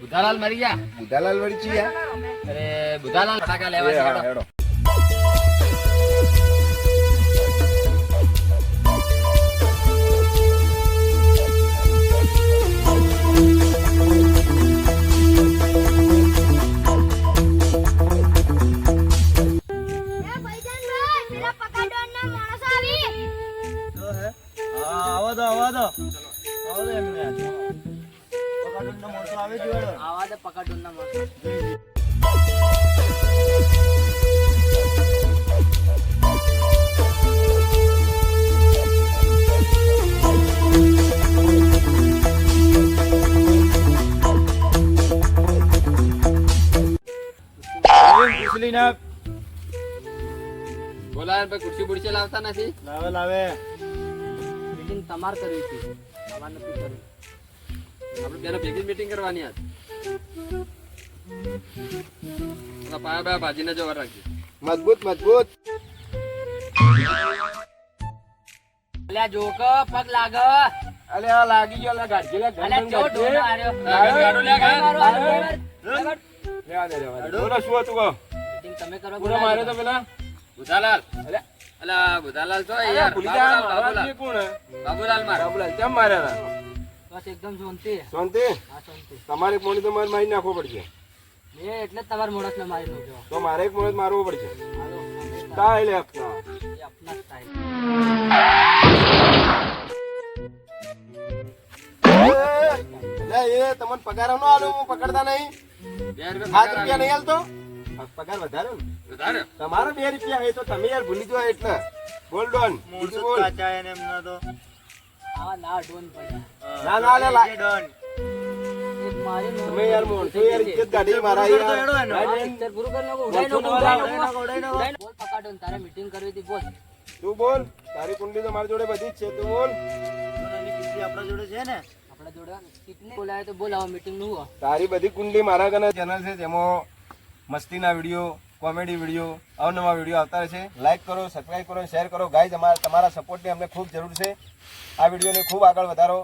બુધાલાલ મરી ગયા બુધાલાલ મરી ગયા અરે બુધાલાલ ફટાકા લેવા છે હેડો. આવી. તો આવો તો આવો તો એમને. આવે જોડો. આવા દે પકડ ના બોલાય ભાઈ ખુરશી બુરશી લાવતા નથી? લાવે લાવે. તમાર કરી છે. નથી કરવી. આપણે બેને ભેગી મીટિંગ કરવાની આજ. પાયા બાયા ભાજીને જવા રાખજો. મજબૂત મજબૂત. અલ્યા જોક પગ લાગ. અલે લાગી ગયો અલે ગાડી લે અલ્યા ચો ડોનો આર્યો ગાડો લે, ગાડો. મારો હાથ લેવડ. લેવા દે લેવા દે બોલો શું હતું કહો? તમે કરો પૂરો માર્યો તો પેલા. બુધાલાલ. અલે અલા બુધાલાલ તો યાર. ભૂલી જા બાબુલાલ, બાબુલાલ. કોણ બાબુલાલ માર. બાબુલાલ કેમ માર્યા હતા બસ એકદમ શાંતિ. શાંતિ? હા શાંતિ. તમારી પોણી તો મારે મારી નાખવો પડશે. મેં એટલે તમારે તમારા મોણસને મારી નાખ્યો તો મારે એક પોણી મારવો પડશે. કાંઈ આપના. આપના એ, એ તમને પગાર નો આલો હું પકડતા નહીં. સાત રૂપિયા નહીં આલ્યો. પગાર વધારે ને? વધારે? તમારો બે રૂપિયા હોય તો તમે યાર ભૂલી જાઓ એટલે. બોલ ડોન બોલ. કાચા એને એમના તો. આવા ના ડોન પડ્યા ના ના લે લા- ડન એક મારી નો- તમે યાર મોણસો યાર ઇજ્જત કાઢી મારા યાર હેડો એનો. આ ના, lecture પૂરું કરી નાખો. ઉડાઈ નાખો, ઉડાઈ નાખો. ઉડાઈ નાખો, ઉડાઈ નાખો. બોલ પકાડો તારે meeting કરવી હતી, બોલ. તું બોલ તારી કુંડલી તો મારી જોડે બધી જ છે તું બોલ આપણા જોડે છે ને આપણા જોડે કેટલી બોલાવે તો બોલાવો મીટિંગનું તારી બધી કુંડલી મારા કને ચેનલ છે જેમાં મસ્તીના વીડિયો કોમેડી વીડિયો, અવનવા વીડિયો આવતા રહેશે. લાઈક કરો સબસ્ક્રાઈબ કરો શેર કરો. ગાઈઝ અમારા તમારા સપોર્ટની અમને ખૂબ જરૂર છે. આ વિડીયોને ખૂબ આગળ વધારો.